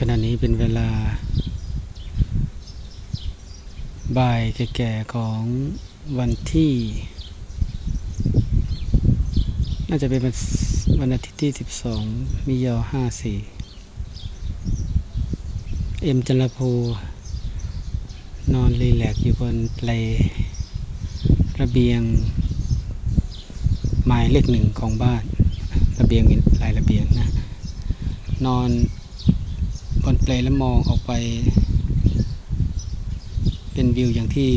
ขณะนี้เป็นเวลา บ่ายแก่ๆของวันที่ น่าจะเป็นวันอาทิตย์ที่ 12มิยอ54 เอ็มจันลโพนอนรีแลกอยู่บนเปลระเบียงหมายเลขหนึ่งของบ้าน ระเบียงหลายระเบียงนะ นอน บนเปลแล้วมองออกไป เป็นวิวอย่างที่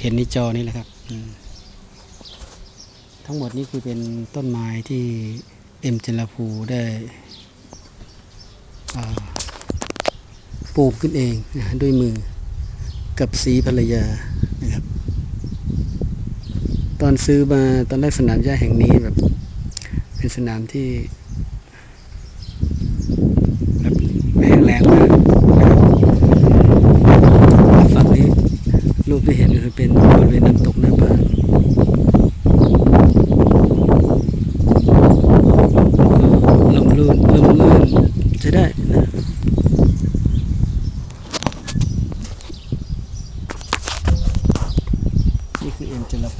เห็นในจอนี่แหละครับ ทั้งหมดนี้คือเป็นต้นไม้ที่เอ็มจันลภูได้ปลูกขึ้นเองนะด้วยมือกับสีภรรยานะครับ ตอนซื้อมาตอนแรกสนามหญ้าแห่งนี้แบบ เป็นสนามที่ แห้งแล้งมากฝั่งนี้รูปที่เห็นคือเป็นบริเวณน้ำตกหน้าบ้านลมลื่นลมลื่นใช้ได้นะนี่คือเอ็มเจลาโพ